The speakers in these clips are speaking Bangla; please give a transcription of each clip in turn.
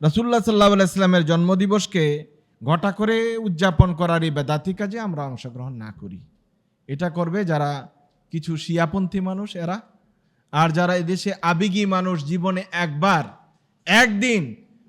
রাসুল্লাহ সাল্লাহ ইসলামের জন্মদিবসকে ঘটা করে উদযাপন করার এই বেদাতি কাজে আমরা অংশগ্রহণ না করি। এটা করবে যারা কিছু শিয়াপন্থী মানুষ এরা, আর যারা এদেশে আবেগী মানুষ জীবনে একবার, একদিন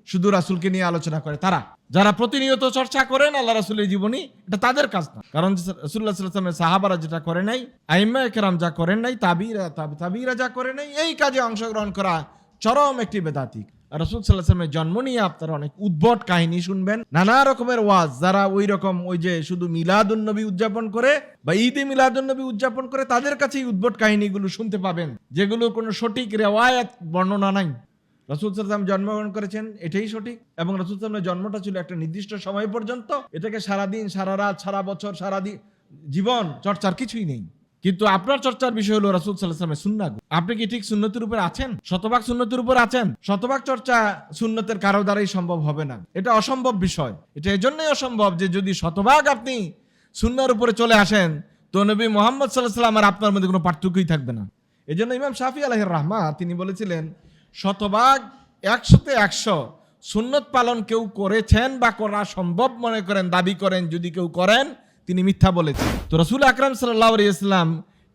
শুধু রাসুলকে নিয়ে আলোচনা করে, তারা। যারা প্রতিনিয়ত চর্চা করেন আল্লাহ রাসুলের জীবনী, এটা তাদের কাজ না। কারণ রসুল্লাহ সাহাবারা যেটা করে নাই আইম্মা একরাম যা করেন নাই, তাবিরা তাবিরা যা করে নাই, এই কাজে অংশগ্রহণ করা চরম একটি বেদাতিক রসুল সাল্লাহামের জন্ম নিয়ে আপনারা অনেক উদ্ভট কাহিনী শুনবেন। নানা রকমের ওয়াজ, যারা ওই রকম ওই যে শুধু মিলাদুন্নবী উদযাপন করে বা ঈদে মিলাদুন্নবী উদযাপন করে, তাদের কাছে এই উদ্ভট কাহিনীগুলো শুনতে পাবেন, যেগুলো কোনো সঠিক রেওয়ায়াত, বর্ণনা নাই। রসুল সাল্লাম জন্মগ্রহণ করেছেন, এটাই সঠিক এবং রসুল সাল্লামের জন্মটা ছিল একটা নির্দিষ্ট সময় পর্যন্ত। এটাকে সারাদিন, সারা রাত, সারা বছর সারাদিন জীবন, চর্চার কিছুই নেই। কিন্তু আপনার চর্চার বিষয় হলো রসুল সাল্লাহামের সুন্না আপনি কি ঠিক সুন্নতির উপর আছেন? শতভাগ সুন্নতির উপর আছেন? শতভাগ চর্চা সুন্নতের কারও দ্বারাই সম্ভব হবে না। এটা অসম্ভব বিষয়। এটা এজন্যই অসম্ভব যে যদি শতভাগ আপনি সুন্নার উপরে চলে আসেন, তো নবী মোহাম্মদ সাল্লাহ সাল্লাম আর আপনার মধ্যে কোনো পার্থক্যই থাকবে না। এই জন্য ইমাম শাফি আলহের রাহমা তিনি বলেছিলেন, শতভাগ একশোতে একশো সুন্নত পালন কেউ করেছেন বা করা সম্ভব মনে করেন, দাবি করেন, যদি কেউ করেন তিনি মিথ্যা বলেছেন। তো রসুল আকরাম সাল্লাহ ইসলাম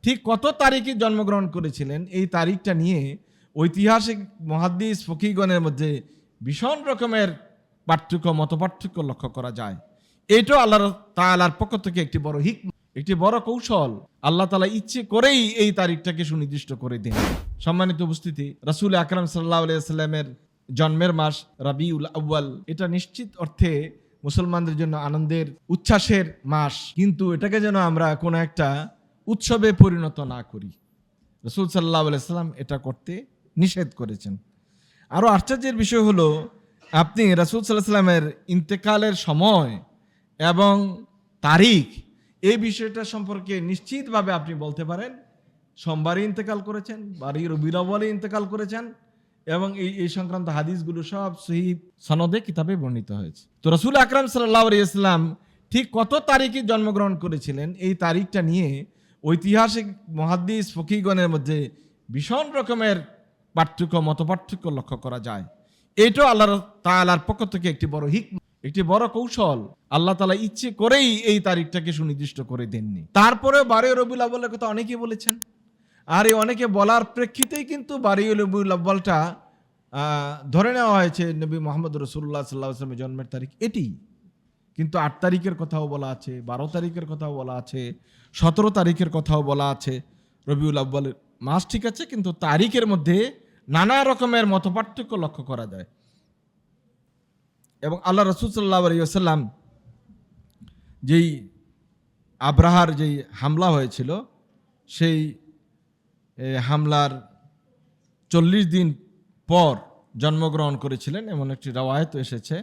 ঠিক কত তারিখে জন্মগ্রহণ করেছিলেন? এই তারিখটা নিয়ে ঐতিহাসিক মহাদ্দিস ফকিগণের মধ্যে ভীষণ রকমের পার্থক্য মত পার্থক্য লক্ষ্য করা যায়। এটাও আল্লাহ তালার পক্ষ থেকে একটি বড় হিক একটি বড় কৌশল। আল্লাহ তালা ইচ্ছে করেই এই তারিখটাকে সুনির্দিষ্ট করে দেন। সম্মানিত উপস্থিতি, রাসুল আকরাম সাল্লাহ সাল্লামের জন্মের মাস রাবিউল আউ্য়াল। এটা নিশ্চিত অর্থে মুসলমানদের জন্য আনন্দের, উচ্ছ্বাসের মাস। কিন্তু এটাকে যেন আমরা কোনো একটা উৎসবে পরিণত না করি। রসুল সাল্লাহ সাল্লাম এটা করতে নিষেধ করেছেন। আরও আশ্চর্যের বিষয় হলো, আপনি রাসুল সাল্লাহ সাল্লামের ইন্তেকালের সময় এবং তারিখ, এই বিষয়টা সম্পর্কে নিশ্চিতভাবে আপনি বলতে পারেন, সোমবারই ইন্তেকাল করেছেন বাড়ি রবিরাবলে ইন্তেকাল করেছেন এবং এই এই সংক্রান্ত হাদিসগুলো সব সহি সনদে কিতাবে বর্ণিত হয়েছে। তো রসুল আকরাম সাল্লাহ ইসলাম ঠিক কত তারিখে জন্মগ্রহণ করেছিলেন? এই তারিখটা নিয়ে ঐতিহাসিক মহাদ্দিস ফকিগণের মধ্যে ভীষণ রকমের পার্থক্য মত পার্থক্য লক্ষ্য করা যায়। এটাও আল্লাহ তালার পক্ষ থেকে একটি বড় হিক একটি বড় কৌশল। আল্লাহ তালা ইচ্ছে করেই এই তারিখটাকে সুনির্দিষ্ট করে দেননি। তারপরে বারে রবিউল আব্বালের কথা অনেকেই বলেছেন। আর এই অনেকে বলার প্রেক্ষিতেই কিন্তু রবিউল আব্বালটা ধরে নেওয়া হয়েছে নবী মোহাম্মদ রসুল্লাহ সাল্লাহ আসলামের জন্মের তারিখ এটি। কিন্তু আট তারিখের কথাও বলা আছে, বারো তারিখের কথাও বলা আছে, সতেরো তারিখের কথাও বলা আছে। রবিউল আব্বালের মাস ঠিক আছে, কিন্তু তারিখের মধ্যে নানা রকমের মতপার্থক্য লক্ষ্য করা যায়। এবং আল্লাহ রসুল সাল্লাহ আলিয়াল্লাম যেই আব্রাহার যেই হামলা হয়েছিল, সেই হামলার চল্লিশ দিন পর জন্মগ্রহণ করেছিলেন, এমন একটি রাওয়ায়ত এসেছে।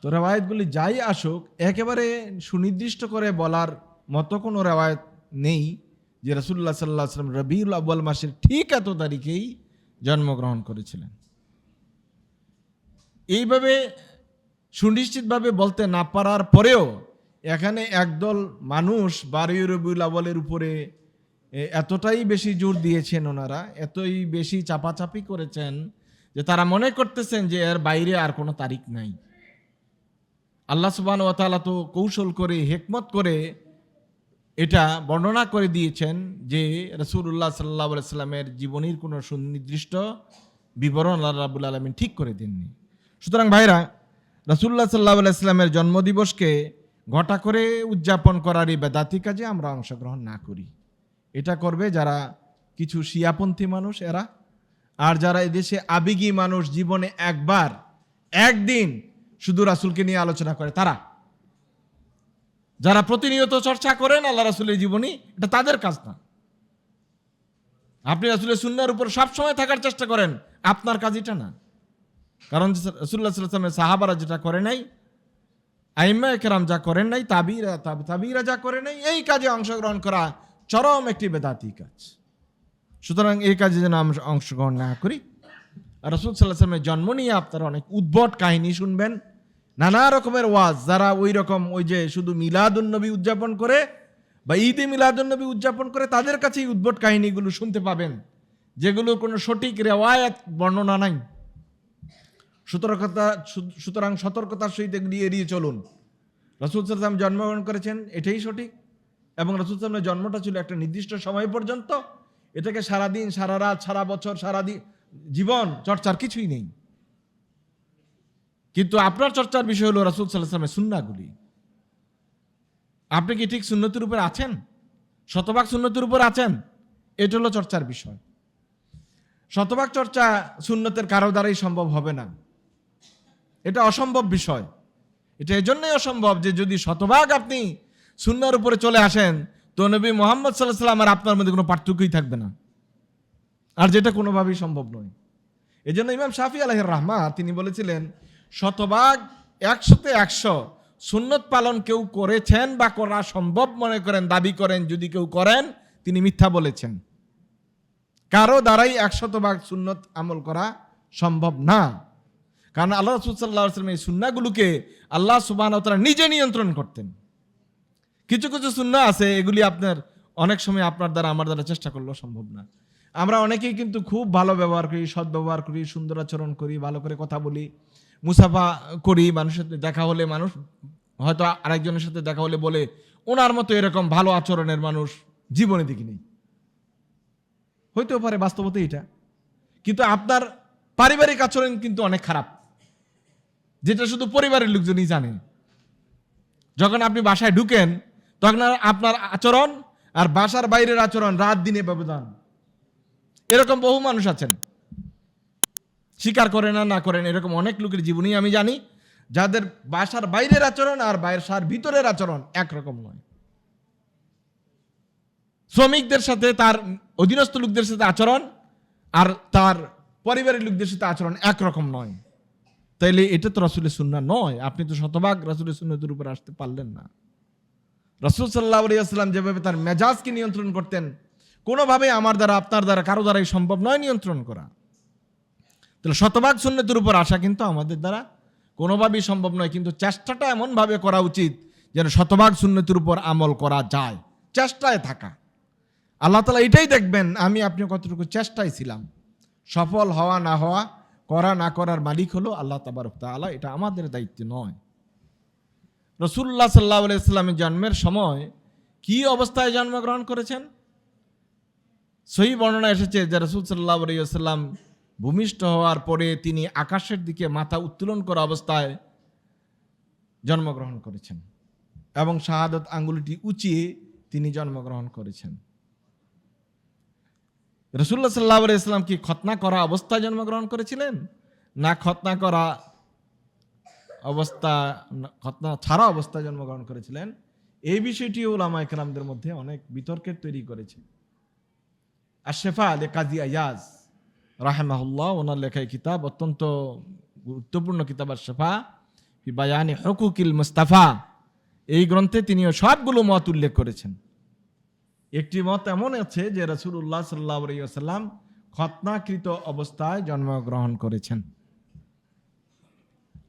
তো রেওয়ায়তগুলি যাই আসুক, একেবারে সুনির্দিষ্ট করে বলার মতো কোনো রেওয়ায়ত নেই যে রসুল্লাহ সাল্লাহ সাল্লাম রবিউল আব্বাল মাসের ঠিক এত তারিখেই জন্মগ্রহণ করেছিলেন। এইভাবে সুনিশ্চিতভাবে বলতে না পারার পরেও এখানে একদল মানুষ বারুই রবিউল আব্বালের উপরে এতটাই বেশি জোর দিয়েছেন ওনারা, এতই বেশি চাপাচাপি করেছেন যে তারা মনে করতেছেন যে এর বাইরে আর কোনো তারিখ নাই। আল্লাহ সুবান ওয়াতালা তো কৌশল করে, হেকমত করে এটা বর্ণনা করে দিয়েছেন যে রসুল্লাহ সাল্লাহ সাল্লামের জীবনীর কোনো সুনির্দিষ্ট বিবরণ আল্লাহ রাবুল আলমিন ঠিক করে দেননি। সুতরাং ভাইরা রসুল্লাহ সাল্লাহ সাল্লামের জন্মদিবসকে ঘটা করে উদযাপন করার এই বেদাতি কাজে আমরা অংশগ্রহণ না করি। এটা করবে যারা কিছু শিয়াপন্থী মানুষ এরা, আর যারা এদেশে আবেগী মানুষ জীবনে একবার, একদিন শুধু রাসুলকে নিয়ে আলোচনা করে, তারা। যারা প্রতিনিয়ত চর্চা করেন আল্লাহ রাসুলের জীবনী, এটা তাদের কাজ না। আপনি রাসুলের সুন্নার উপর সবসময় থাকার চেষ্টা করেন, আপনার কাজ এটা না। কারণ রসুল্লাহ সাল্লামের সাহাবারা যেটা করে নাই আইম্মা একরাম যা করেন নাই, তাবিরা তাবিরা যা করে নাই, এই কাজে অংশগ্রহণ করা চরম একটি বেদাতি কাজ। সুতরাং এই কাজে যেন আমরা অংশগ্রহণ না করি। রসুল সাল্লাহামের জন্ম নিয়ে আপনারা অনেক উদ্ভট কাহিনী শুনবেন। নানা রকমের ওয়াজ, যারা ওই রকম ওই যে শুধু মিলাদুন্নবী উদযাপন করে বা ঈদে মিলাদুন্নবী উদযাপন করে, তাদের কাছেই উদ্ভট কাহিনীগুলো শুনতে পাবেন, যেগুলো কোনো সঠিক রেওয়ায়াত, বর্ণনা নাই। সতর্কতা, সুতরাং সতর্কতার সহিত এগুলি এড়িয়ে চলুন। রসুল সাল্লাম জন্মগ্রহণ করেছেন, এটাই সঠিক। এবং রসুল সাল্লামের জন্মটা ছিল একটা নির্দিষ্ট সময় পর্যন্ত। এটাকে সারাদিন, সারা রাত, সারা বছর, সারা জীবন চর্চার কিছুই নেই। কিন্তু আপনার চর্চার বিষয় হলো রসুল সাল্লাহ সাল্লামের সুন্নাগুলি আপনি কি ঠিক সুন্নতির উপর আছেন? শতভাগ সুন্নতির উপর আছেন? এটা হলো চর্চার বিষয়। শতভাগ চর্চা সুন্নতের কারও দ্বারাই সম্ভব হবে না। এটা অসম্ভব বিষয়। এটা এজন্যই অসম্ভব যে যদি শতভাগ আপনি সুন্নার উপরে চলে আসেন, তো নবী মোহাম্মদ সাল্লাহ সাল্লাম আর আপনার মধ্যে কোনো পার্থক্যই থাকবে না। আর যেটা কোনোভাবেই সম্ভব নয়। এই জন্য ইমাম শাফি আলহের রাহমা তিনি বলেছিলেন, শতভাগ একশোতে একশো সুন্নত পালন কেউ করেছেন বা করা সম্ভব মনে করেন, দাবি করেন, যদি কেউ করেন, তিনি মিথ্যা বলেছেন। কারও দ্বারাই একশত ভাগ সুন্নত আমল করা সম্ভব না। কারণ আল্লাহ রসুল সাল্লাহ আসলাম এই সুন্নাগুলোকে আল্লাহ সুবাহ নিজে নিয়ন্ত্রণ করতেন। কিছু কিছু সুন্না আছে, এগুলি আপনার অনেক সময় আপনার দ্বারা, আমার দ্বারা চেষ্টা করলেও সম্ভব না। আমরা অনেকেই কিন্তু খুব ভালো ব্যবহার করি, সৎ ব্যবহার করি, সুন্দর আচরণ করি, ভালো করে কথা বলি, মুসাফা করি, মানুষের সাথে দেখা হলে মানুষ হয়তো আরেকজনের সাথে দেখা হলে বলে, ওনার মতো এরকম ভালো আচরণের মানুষ জীবনে দেখি নেই হইতেও পারে বাস্তবতে এটা। কিন্তু আপনার পারিবারিক আচরণ কিন্তু অনেক খারাপ। যেটা শুধু পরিবারের লোকজনই জানে। যখন আপনি বাসায় ঢুকেন তখন আপনার আচরণ আর বাসার বাইরের আচরণ রাত দিনে ব্যবধান। এরকম বহু মানুষ আছেন। স্বীকার করে না না করেন, এরকম অনেক লোকের জীবনই আমি জানি, যাদের বাসার বাইরের আচরণ আর বাসার ভিতরের আচরণ একরকম নয়। শ্রমিকদের সাথে তার অধীনস্থ লোকদের সাথে আচরণ আর তার পরিবারের লোকদের সাথে আচরণ একরকম নয়। তাইলে এটা তো রাসুলের সুন্না নয়, আপনি তো শতভাগ রাসুলের সুন্নতের উপর আসতে পারলেন না। রসুল সাল্লাহ আলিয়াল্লাম যেভাবে তার মেজাজকে নিয়ন্ত্রণ করতেন, কোনোভাবে আমার দ্বারা, আপনার দ্বারা, কারও দ্বারাই সম্ভব নয় নিয়ন্ত্রণ করা। তাহলে শতভাগ সুন্নতের উপর আসা কিন্তু আমাদের দ্বারা কোনোভাবেই সম্ভব নয়, কিন্তু চেষ্টাটা এমনভাবে করা উচিত যেন শতভাগ সুন্নতির উপর আমল করা যায়, চেষ্টায় থাকা। আল্লাহ তালা এটাই দেখবেন, আমি আপনি কতটুকু চেষ্টায় ছিলাম। সফল হওয়া না হওয়া, করা না করার মালিক হলো আল্লাহ তাবারক তাআলা, এটা আমাদের দায়িত্ব নয়। রসুল্লাহ সাল্লাহ ইসলামের জন্মের সময় কি অবস্থায় জন্মগ্রহণ করেছেন? সহি বর্ণনা এসেছে যে রসুল সাল্লাহ আলাইসাল্লাম ভূমিষ্ঠ হওয়ার পরে তিনি আকাশের দিকে মাথা উত্তোলন করা অবস্থায় জন্মগ্রহণ করেছেন এবং শাহাদত আঙ্গুলিটি উঁচিয়ে তিনি জন্মগ্রহণ করেছেন। রসুল্লাহ সাল্লাহ ইসলাম কি খতনা করা অবস্থায় জন্মগ্রহণ করেছিলেন? না খতনা করা অবস্থা খতনা ছাড়া অবস্থায় জন্মগ্রহণ করেছিলেন। এই বিষয়টি ওলামা একরামদের মধ্যে অনেক বিতর্কের তৈরি করেছে। আর শেফা আলে কাজী আয়াজ রাহেমাহুল্লাহ, ওনার লেখায় কিতাব, অত্যন্ত গুরুত্বপূর্ণ কিতাব আর শেফা বায়ানি হকুকিল মুস্তাফা। এই গ্রন্থে তিনিও সবগুলো মত উল্লেখ করেছেন। একটি মত এমন আছে যে রসুল্লাহ সাল্লাহ সাল্লাম খতনাকৃত অবস্থায় জন্মগ্রহণ করেছেন।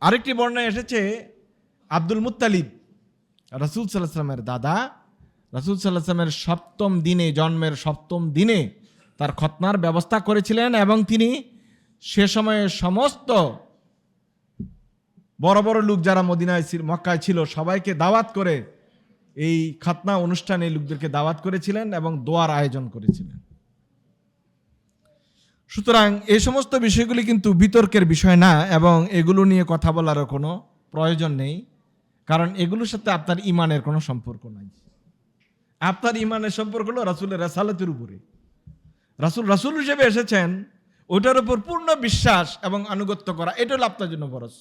আরেকটি বর্ণায় এসেছে আব্দুল মুত্তালিব, রসুল সাল্লাহামের দাদা। রসুল সাল্লাহামের সপ্তম দিনে, জন্মের সপ্তম দিনে তার খতনার ব্যবস্থা করেছিলেন এবং তিনি সে সময়ে সমস্ত বড় বড় লোক যারা মদিনায় মক্কায় ছিল, সবাইকে দাওয়াত করে এই খাতনা অনুষ্ঠানে লোকদেরকে দাওয়াত করেছিলেন এবং দোয়ার আয়োজন করেছিলেন। সুতরাং এই সমস্ত বিষয়গুলি কিন্তু বিতর্কের বিষয় না এবং এগুলো নিয়ে কথা বলারও কোনো প্রয়োজন নেই, কারণ এগুলোর সাথে আপনার ইমানের কোনো সম্পর্ক নাই। আপনার ইমানের সম্পর্ক হলো রাসুলের রাসালতের উপরে। রাসুল রাসুল হিসেবে এসেছেন ওটার উপর পূর্ণ বিশ্বাস এবং আনুগত্য করা, এটা হলো আপনার জন্য বরস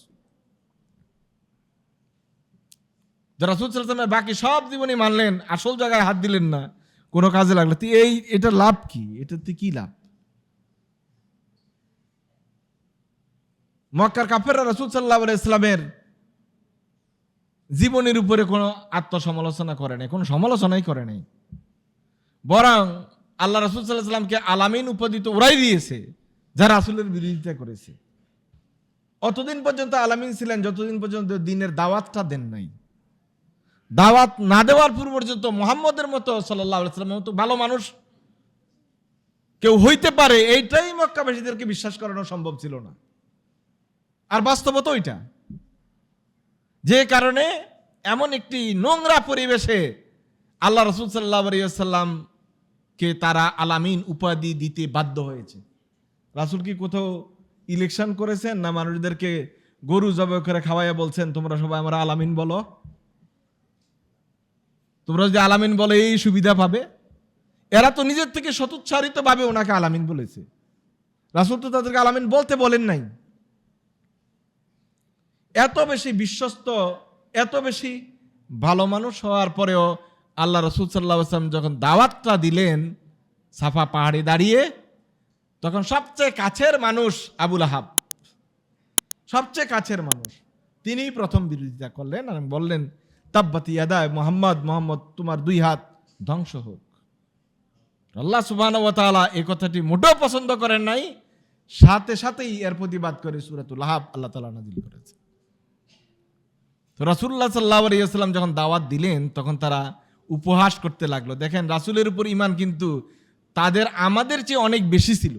রাসুল সাল্লামের বাকি সব জীবনই মানলেন, আসল জায়গায় হাত দিলেন না, কোনো কাজে লাগল। তুই এই, এটা লাভ কি? এটাতে কি লাভ? মক্কার কাফেররা রসুল সাল্লাহ ইসলামের জীবনের উপরে কোনো আত্মসমালোচনা করে নাই, কোনো সমালোচনাই করে নাই। বরং আল্লাহ রসুল সাল্লাহ সাল্লামকে আলামিন উপাধি তো ওরাই দিয়েছে যারা রাসুলের বিরোধিতা করেছে। অতদিন পর্যন্ত আলামিন ছিলেন, যতদিন পর্যন্ত দিনের দাওয়াতটা দেন নাই। দাওয়াত না দেওয়ার পূর্ব পর্যন্ত মোহাম্মদের মতো সাল্লাহ সাল্লামের মতো ভালো মানুষ কেউ হইতে পারে, এইটাই মক্কাবাসীদেরকে বিশ্বাস করানো সম্ভব ছিল না। আর বাস্তবতা ওইটা। যে কারণে এমন একটি নোংরা পরিবেশে আল্লাহ রসুল সাল্লাহ আলিয়াল্লামকে তারা আলামিন উপাধি দিতে বাধ্য হয়েছে। রাসুল কি কোথাও ইলেকশন করেছেন না মানুষদেরকে গরু জবে করে খাওয়াইয়া বলছেন, তোমরা সবাই আমরা আলামিন বলো তোমরা যদি আলামিন বলে, এই সুবিধা পাবে? এরা তো নিজের থেকে সতুচ্ছারিত ভাবে ওনাকে আলামিন বলেছে। রাসুল তো তাদেরকে আলামিন বলতে বলেন নাই। এত বেশি বিশ্বস্ত, এত বেশি ভালো মানুষ হওয়ার পরেও আল্লাহ রসুল সাল্লাহ আসলাম যখন দাওয়াতটা দিলেন সাফা পাহাড়ে দাঁড়িয়ে, তখন সবচেয়ে কাছের মানুষ আবুল আহাব সবচেয়ে কাছের মানুষ। তিনি প্রথম বিরোধিতা করলেন আর বললেন, তাব্বাতি ইয়াদায় মোহাম্মদ মোহাম্মদ তোমার দুই হাত, ধ্বংস হোক। আল্লাহ সুবাহ এই কথাটি মোটেও পছন্দ করেন নাই। সাথে সাথেই এর প্রতিবাদ করে সুরাতুল আহাব আল্লাহ তালা নাজিল করেছে। রাসুল্লাহ সাল্লাহ আলিয়াল্লাম যখন দাওয়াত দিলেন, তখন তারা উপহাস করতে লাগল। দেখেন, রাসুলের উপর ইমান কিন্তু তাদের আমাদের চেয়ে অনেক বেশি ছিল।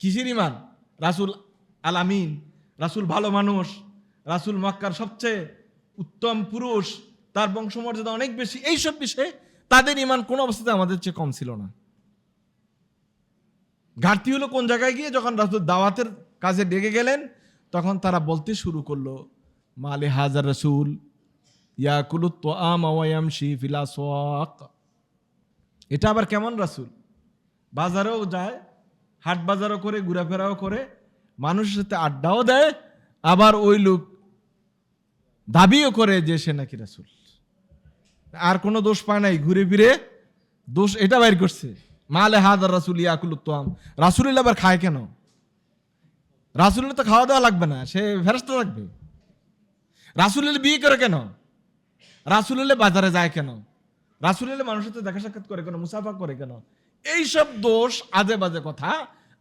কিসের ইমান রাসুল আল আমিন রাসুল ভালো মানুষ, রাসুল মক্কার সবচেয়ে উত্তম পুরুষ, তার বংশমর্যাদা অনেক বেশি। এইসব বিষয়ে তাদের ইমান কোনো অবস্থাতে আমাদের চেয়ে কম ছিল না। ঘাটতি হলো কোন জায়গায় গিয়ে যখন রাসুল দাওয়াতের কাজে ডেকে গেলেন, তখন তারা বলতে শুরু করল মালে হাজার রসুল ইয়াকুলু তো আম ওয়ামশি ফিলা সোয়াক এটা আবার কেমন রাসুল? বাজারেও যায়, হাট বাজারও করে, ঘোরাফেরাও করে, মানুষের সাথে আড্ডাও দেয়, আবার ওই লোক দাবিও করে যে সে নাকি রাসুল। আর কোনো দোষ পায় নাই, ঘুরে ফিরে দোষ এটা বাইর করছে। মালে হাজার রাসুল ইয়াকুল তোয়াম আবার খায় কেন? রাসুলিল তো খাওয়া দাওয়া লাগবে না, সে ফেরস্তা থাকবে রাসুলিল বিয়ে করে কেন? রাসুলিলে বাজারে যায় কেন? রাসুলিলে মানুষের সাথে দেখা সাক্ষাৎ করে কেন? মুসাফা করে কেন? এইসব দোষ আজে বাজে কথা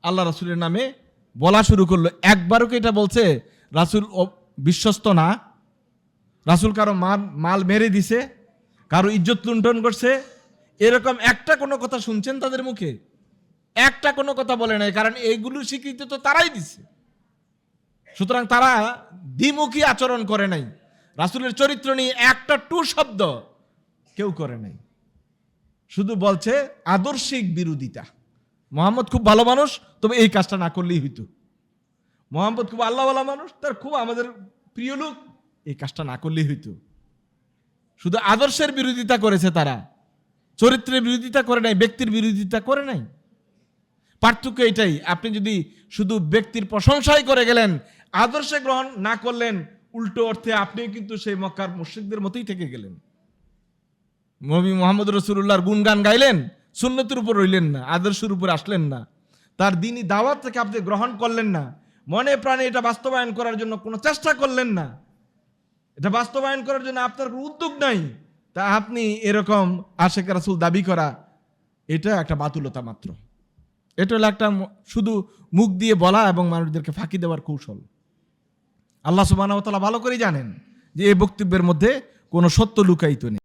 আল্লাহ রাসুলের নামে বলা শুরু করল। একবারও কি এটা বলছে? রাসুল বিশ্বস্ত না। রাসুল কারও মাল মাল মেরে দিছে, কারও ইজ্জত লুণ্ঠন করছে। এরকম একটা কোনো কথা শুনছেন তাদের মুখে? একটা কোনো কথা বলে নাই, কারণ এইগুলো স্বীকৃতি তো তারাই দিছে। সুতরাং তারা দ্বিমুখী আচরণ করে নাই। রাসুলের চরিত্র নিয়ে একটা টু শব্দ কেউ করে নাই। শুধু বলছে আদর্শিক বিরোধিতা। মোহাম্মদ খুব ভালো মানুষ, তবে এই কাজটা না করলেই হইতো। মোহাম্মদ খুব আল্লাহওয়ালা মানুষ, তার খুব আমাদের প্রিয় লোক, এই কাজটা না করলেই হইতো। শুধু আদর্শের বিরোধিতা করেছে তারা। চরিত্রের বিরোধিতা করে নাই, ব্যক্তির বিরোধিতা করে নাই। পার্থক্য এটাই, আপনি যদি শুধু ব্যক্তির প্রশংসাই করে গেলেন আদর্শে গ্রহণ না করলেন, উল্টো অর্থে আপনি কিন্তু সেই মক্কার মুর্শিদদের মতোই থেকে গেলেন। নবী মোহাম্মদ রসুল্লাহর গুণগান গাইলেন, সুন্নতির উপর রইলেন না, আদর্শের উপর আসলেন না। তার দিনই দাওয়াত থেকে আপনি গ্রহণ করলেন না। মনে প্রাণে এটা বাস্তবায়ন করার জন্য কোনো চেষ্টা করলেন না। এটা বাস্তবায়ন করার জন্য আপনার কোনো উদ্যোগ নাই। তা আপনি এরকম আশেখ রাসুল দাবি করা, এটা একটা বাতুলতা মাত্র। এটা হলো একটা শুধু মুখ দিয়ে বলা এবং মানুষদেরকে ফাঁকি দেওয়ার কৌশল। আল্লাহ সুবাহ ভালো করেই জানেন যে এই বক্তব্যের মধ্যে কোনো সত্য লুকায়িত নেই।